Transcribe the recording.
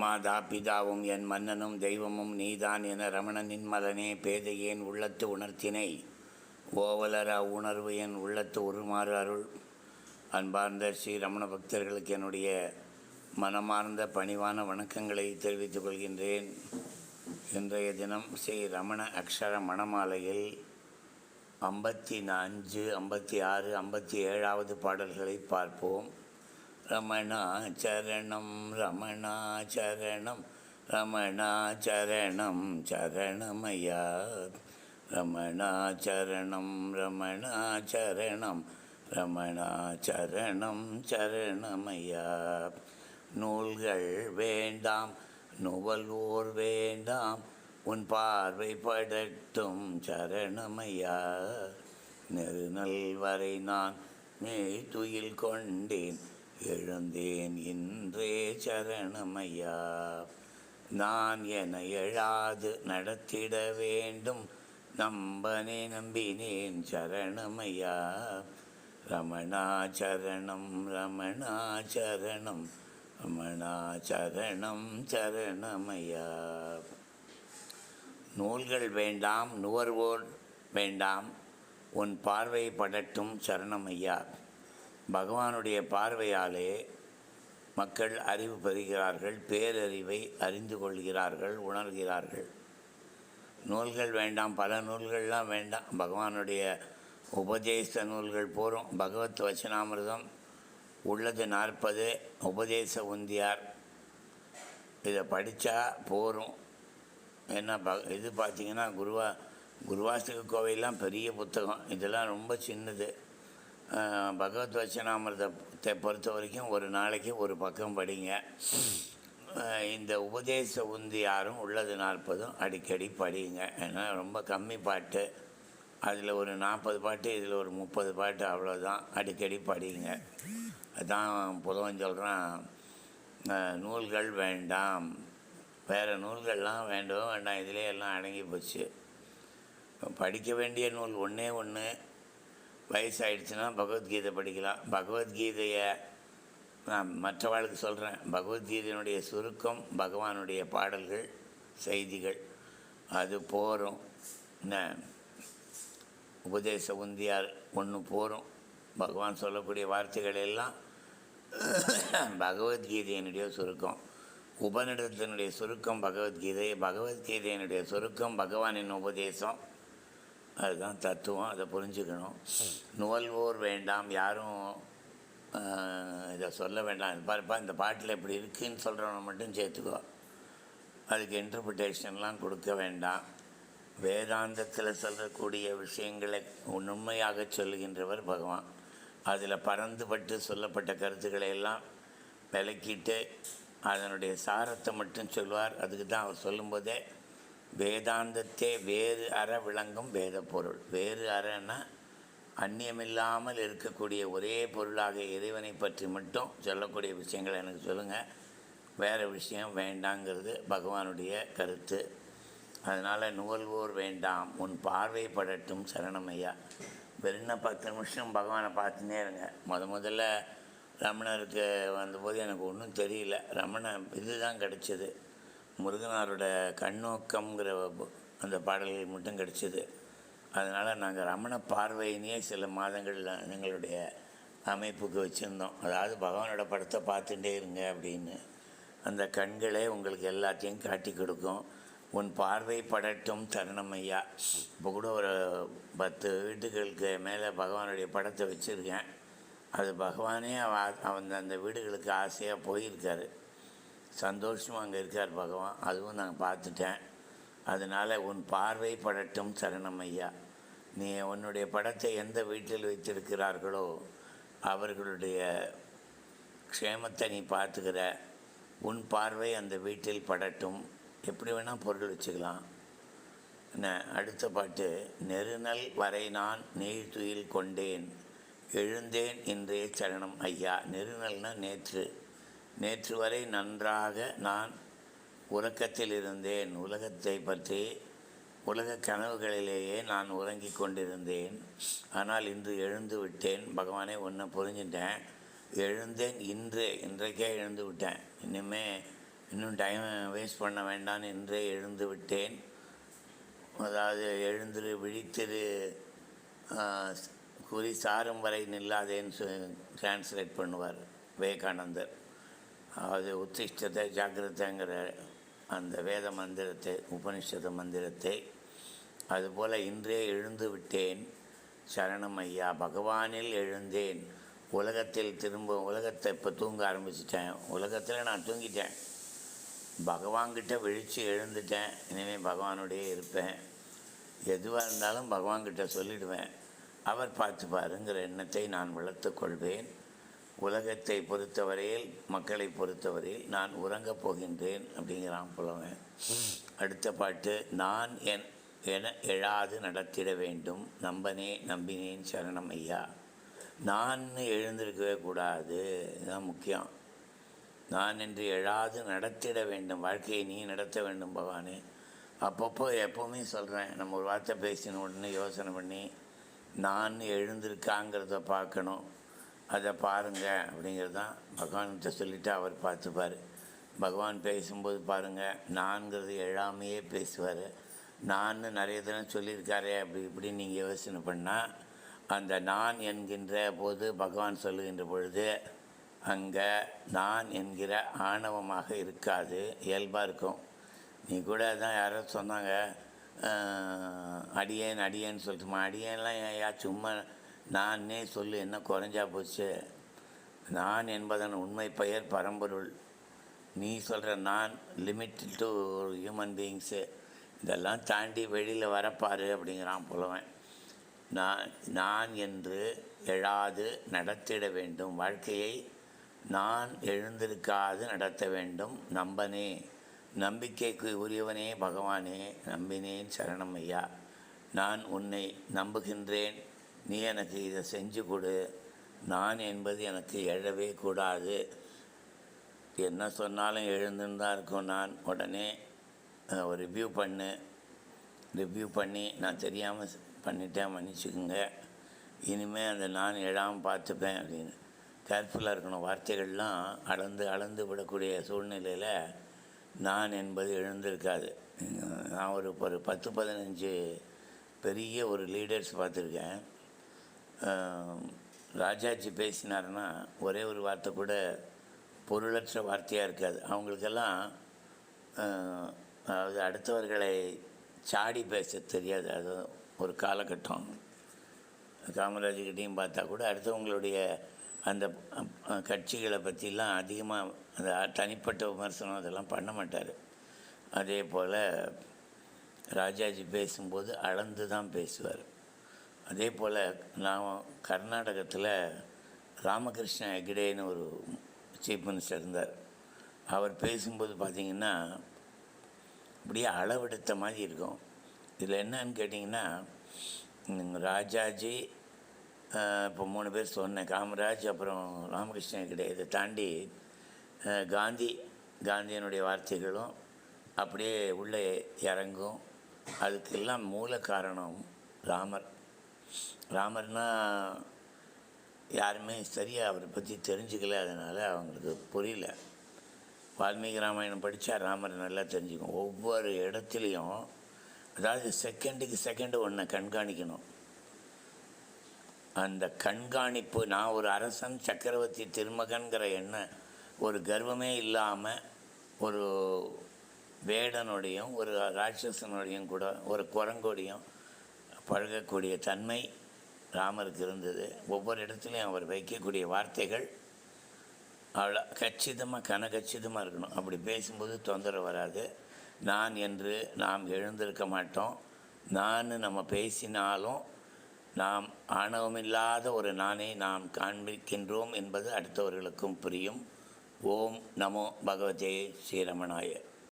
மாதா பிதாவும் என் மன்னனும் தெய்வமும் நீதான் என ரமணனின் மலனே பேதையேன் உள்ளத்து உணர்த்தினை? ஓவலர உணர்வு என் உள்ளத்து உருமாறு அருள். அன்பார்ந்த ஸ்ரீ ரமண பக்தர்களுக்கு என்னுடைய மனமார்ந்த பணிவான வணக்கங்களை தெரிவித்துக் கொள்கின்றேன். இன்றைய தினம் ஸ்ரீ ரமண அக்ஷர மணமாலையில் ஐம்பத்தி நான்கு ஐம்பத்தி ஆறு ஐம்பத்தி ஏழாவது பாடல்களை பார்ப்போம். ரமணாச்சரணம் ரமணாச்சரணம் ரமணாச்சரணம் சரணமயா ரமணாச்சரணம் ரமணாச்சரணம் ரமணாச்சரணம் சரணமயா நூல்கள் வேண்டாம் நுவல்வோர் வேண்டாம் உன் பார்வை படட்டும் சரணமையா நெருநல் வரை நான் மேல் துயில் கொண்டேன் எழுந்தேன் இன்றே சரணமையா. நான் என எழாது நடத்திட வேண்டும். நம்பனே நம்பினேன் சரணமையா. ரமணாச்சரணம் ரமணாச்சரணம் ரமணாச்சரணம் சரணமையா. நூல்கள் வேண்டாம் நுகர்வோர் வேண்டாம். உன் பார்வை படட்டும் சரணமையா. பகவானுடைய பார்வையாலே மக்கள் அறிவு பெறுகிறார்கள் பேரறிவை அறிந்து கொள்கிறார்கள் உணர்கிறார்கள். நூல்கள் வேண்டாம் பல நூல்கள்லாம் வேண்டாம். பகவானுடைய உபதேச நூல்கள் போகிறோம் பகவத் வச்சனாமிரதம் உள்ளது நாற்பது உபதேச உந்தியார். இதை படித்தா போகிறோம் ஏன்னா ப இது பார்த்திங்கன்னா குருவா குருவாஸ்தக கோவையெல்லாம் பெரிய புத்தகம். இதெல்லாம் ரொம்ப சின்னது. பகவத் வச்சனாமிரதத்தை பொறுத்த வரைக்கும் ஒரு நாளைக்கு ஒரு பக்கம் படிங்க. இந்த உபதேச உந்தியாரும் உள்ளது நாற்பதும் அடிக்கடி படிங்க. ஏன்னா ரொம்ப கம்மி பாட்டு. அதில் ஒரு நாற்பது பாட்டு இதில் ஒரு முப்பது பாட்டு அவ்வளோதான் அடிக்கடி படிங்க. அதான் புதவன் சொல்கிறான் நூல்கள் வேண்டாம். வேறு நூல்கள்லாம் வேண்டவும் வேண்டாம். இதிலே எல்லாம் அடங்கி போச்சு. படிக்க வேண்டிய நூல் ஒன்றே ஒன்று வயசாகிடுச்சுன்னா பகவத்கீதை படிக்கலாம். பகவத்கீதையை நான் மற்றவாளுக்கு சொல்கிறேன் பகவத்கீதையினுடைய சுருக்கம் பகவானுடைய பாடல்கள் செய்திகள். அது போகிறோம் என்ன? உபதேச உந்தியார் ஒன்று போகிறோம் பகவான் சொல்லக்கூடிய வார்த்தைகள் எல்லாம் பகவத்கீதையினுடைய சுருக்கம். உபநிடத்தினுடைய சுருக்கம் பகவத்கீதை பகவத்கீதையினுடைய சுருக்கம் பகவானின் உபதேசம். அதுதான் தத்துவம் அதை புரிஞ்சுக்கணும். நுவல்வோர் வேண்டாம் யாரும் இதை சொல்ல வேண்டாம். பாருப்பா இந்த பாட்டில் இப்படி இருக்குன்னு சொல்கிறவனை மட்டும் சேர்த்துக்கோ. அதுக்கு இன்டர்பிரிட்டேஷன்லாம் கொடுக்க வேண்டாம். வேதாந்தத்தில் சொல்லக்கூடிய விஷயங்களை உண்மையாக சொல்லுகின்றவர் பகவான். அதில் பறந்துபட்டு சொல்லப்பட்ட கருத்துக்களை எல்லாம் விளக்கிட்டு அதனுடைய சாரத்தை மட்டும் சொல்வார். அதுக்கு தான் அவர் சொல்லும்போதே வேதாந்தத்தே வேறு அற விளங்கும் வேத பொருள் வேறு அறன்னா அந்நியமில்லாமல் இருக்கக்கூடிய ஒரே பொருளாக இறைவனை பற்றி மட்டும் சொல்லக்கூடிய விஷயங்களை எனக்கு சொல்லுங்கள் வேறு விஷயம் வேண்டாங்கிறது பகவானுடைய கருத்து. அதனால் நுகர்வோர் வேண்டாம் உன் பார்வை படட்டும் சரணமையா வெறும் பத்து நிமிஷம் பகவானை பார்த்துனே இருங்க. முத முதல்ல ரமணருக்கு வந்தபோது எனக்கு ஒன்றும் தெரியல. ரமண இதுதான் கிடச்சிது. முருகனாரோட கண்ணோக்கம்ங்கிற அந்த பாடல்கள் மட்டும் கிடச்சிது. அதனால் நாங்கள் ரமண பார்வையினே சில மாதங்களில் எங்களுடைய அமைப்புக்கு வச்சுருந்தோம். அதாவது பகவானோட படத்தை பார்த்துட்டே இருங்க அப்படின்னு. அந்த கண்களே உங்களுக்கு எல்லாத்தையும் காட்டி கொடுக்கும். உன் பார்வை படட்டும் தருணம் ஐயா. இப்போ கூட ஒரு பத்து வீட்டுகளுக்கு மேலே பகவானுடைய படத்தை வச்சுருக்கேன். அது பகவானே அவன் அந்த வீடுகளுக்கு ஆசையாக போயிருக்காரு. சந்தோஷமாக அங்கே இருக்கார் பகவான். அதுவும் நான் பார்த்துட்டேன். அதனால் உன் பார்வை படட்டும் சரணம் ஐயா. நீ உன்னுடைய படத்தை எந்த வீட்டில் வைத்திருக்கிறார்களோ அவர்களுடைய க்ஷேமத்தை நீ பார்த்துக்கிற. உன் பார்வை அந்த வீட்டில் படட்டும். எப்படி வேணால் பொருள் வச்சுக்கலாம். என்ன அடுத்த பாட்டு நெருநல் வரை நான் நீர் துயில் கொண்டேன். எழுந்தேன் இன்றைய சரணம் ஐயா. நெருநல்னா நேற்று. நேற்று வரை நன்றாக நான் உறக்கத்தில் இருந்தேன் உலகத்தை பற்றி உலக கனவுகளிலேயே நான் உறங்கி கொண்டிருந்தேன். ஆனால் இன்று எழுந்து விட்டேன். பகவானே ஒன்று புரிஞ்சுட்டேன். எழுந்தேன் இன்று. இன்றைக்கே எழுந்து விட்டேன். இனிமே இன்னும் டைம் வேஸ்ட் பண்ண வேண்டாம் என்றே எழுந்து விட்டேன். அதாவது எழுந்திரு விழித்திரு குறி சாரும் வரை நில்லாதேன்னு டிரான்ஸ்லேட் பண்ணுவார் விவேகானந்தர். அதாவது உத்திஷ்டத்தை ஜாக்கிரதைங்கிற அந்த வேத மந்திரத்தை உபனிஷத மந்திரத்தை அதுபோல் இன்றே எழுந்து விட்டேன். சரணம் ஐயா பகவானில் எழுந்தேன். உலகத்தில் திரும்ப உலகத்தை இப்போ தூங்க ஆரம்பிச்சிட்டேன். உலகத்தில் நான் தூங்கிட்டேன். பகவான்கிட்ட விழித்து எழுந்துட்டேன். இனிமேல் பகவானுடைய இருப்பேன். எதுவாக இருந்தாலும் பகவான்கிட்ட சொல்லிடுவேன். அவர் பார்த்துப்பாருங்கிற எண்ணத்தை நான் வளர்த்துக் கொள்வேன். உலகத்தை பொறுத்தவரையில் மக்களை பொறுத்தவரையில் நான் உறங்கப் போகின்றேன் அப்படிங்கிறான் புலவன். அடுத்த பாட்டு நான் என் என எழாது நடத்திட வேண்டும். நம்பனே நம்பினேன் சரணம் ஐயா. நான் எழுந்திருக்கவே கூடாது இதுதான் முக்கியம். நான் என்று எழாது நடத்திட வேண்டும். வாழ்க்கையை நீ நடத்த வேண்டும் பகவானே. அப்பப்போ எப்போவுமே சொல்கிறேன் நம்ம ஒரு வார்த்தை பேசின உடனே யோசனை பண்ணி நான் எழுந்திருக்காங்கிறத பார்க்கணும். அதை பாருங்கள் அப்படிங்கிறது தான் பகவான்கிட்ட சொல்லிவிட்டு அவர் பார்த்துப்பார். பகவான் பேசும்போது பாருங்கள் நான்கிறது எழாமையே பேசுவார். நான் நிறைய தினம் சொல்லியிருக்காரே அப்படி இப்படி நீங்கள் யோசனை பண்ணால் அந்த நான் என்கின்ற போது பகவான் சொல்லுகின்ற பொழுது அங்கே நான் என்கிற ஆணவமாக இருக்காது இயல்பாக இருக்கும். நீ கூட தான் யாரோ சொன்னாங்க அடியேன் அடியேன்னு சொல்லிட்டுமா? அடியேன்லாம் ஏன்யா சும்மா நானே சொல்லு என்ன குறைஞ்சா போச்சு? நான் என்பதன் உண்மை பெயர் பரம்பொருள். நீ சொல்கிற நான் லிமிட் டு ஹியூமன் பீயிங்ஸு. இதெல்லாம் தாண்டி வெளியில் வரப்பாரு அப்படிங்கிறான் புலவன். நான் நான் என்று எழாது நடத்திட வேண்டும். வாழ்க்கையை நான் எழுந்திருக்காது நடத்த வேண்டும். நம்பனே. நம்பிக்கைக்கு உரியவனே பகவானே. நம்பினேன் சரணம் ஐயா. நான் உன்னை நம்புகின்றேன். நீ எனக்கு இதை செஞ்சு கொடு. நான் என்பது எனக்கு எழவே கூடாது. என்ன சொன்னாலும் எழுந்துன்னு தான் இருக்கும் நான். உடனே ஒரு ரிவ்யூ பண்ணு. ரிவ்யூ பண்ணி நான் தெரியாமல் பண்ணிட்டேன் மன்னிச்சுக்குங்க. இனிமேல் அந்த நான் எழாமல் பார்த்துப்பேன் அப்படின்னு. கேர்ஃபுல்லாக இருக்கணும். வார்த்தைகள்லாம் அளந்து அளந்து விடக்கூடிய சூழ்நிலையில் நான் என்பது எழுந்திருக்காது. நான் ஒரு ஒரு பத்து பதினஞ்சு பெரிய ஒரு லீடர்ஸ் பார்த்துருக்கேன். ராஜாஜி பேசினாருன்னா ஒரே ஒரு வார்த்தை கூட பொருளற்ற வார்த்தையாக இருக்காது. அவங்களுக்கெல்லாம் அதாவது அடுத்தவர்களை சாடி பேச தெரியாது. அது ஒரு காலகட்டம். காமராஜர்கிட்டையும் பார்த்தா கூட அடுத்தவங்களுடைய அந்த கட்சிகளை பற்றிலாம் அதிகமாக அந்த தனிப்பட்ட விமர்சனம் அதெல்லாம் பண்ண மாட்டார். அதே போல் ராஜாஜி பேசும்போது அளந்து தான் பேசுவார். அதே போல் நான் கர்நாடகத்தில் ராமகிருஷ்ண ஹெக்டேன்னு ஒரு சீஃப் மினிஸ்டர் இருந்தார். அவர் பேசும்போது பார்த்தீங்கன்னா அப்படியே அளவெடுத்த மாதிரி இருக்கும். இதில் என்னன்னு கேட்டிங்கன்னா ராஜாஜி இப்போ மூணு பேர் சொன்னேன். காமராஜ் அப்புறம் ராமகிருஷ்ண ஹெக்டே இதை தாண்டி காந்தி காந்தியனுடைய வார்த்தைகளும் அப்படியே உள்ளே இறங்கும். அதுக்கெல்லாம் மூல காரணம் ராமர். ராமர்னா யாருமே சரியாக அவரை பற்றி தெரிஞ்சுக்கல அதனால் அவங்களுக்கு புரியல. வால்மீகி ராமாயணம் படித்தா ராமர் நல்லா தெரிஞ்சுக்கும். ஒவ்வொரு இடத்துலையும் அதாவது செகண்டுக்கு செகண்டு ஒன்றை கண்காணிக்கணும். அந்த கண்காணிப்பு நான் ஒரு அரசன் சக்கரவர்த்தி திருமகன்கிற எண்ணம் ஒரு கர்வமே இல்லாமல் ஒரு வேடனுடையும் ஒரு ராட்சசனுடையும் கூட ஒரு குரங்கோடையும் பழகக்கூடிய தன்மை ராமருக்கு இருந்தது. ஒவ்வொரு இடத்துலையும் அவர் வைக்கக்கூடிய வார்த்தைகள் அவ்வளோ கச்சிதமாக கனகச்சிதமாக இருக்கணும். அப்படி பேசும்போது தொந்தரவு வராது. நான் என்று நாம் எழுந்திருக்க மாட்டோம். நான் நம்ம பேசினாலும் நாம் ஆணவமில்லாத ஒரு நானை நாம் காண்பிக்கின்றோம் என்பது அடுத்தவர்களுக்கும் புரியும். ஓம் நமோ பகவதே ஸ்ரீரமணாய.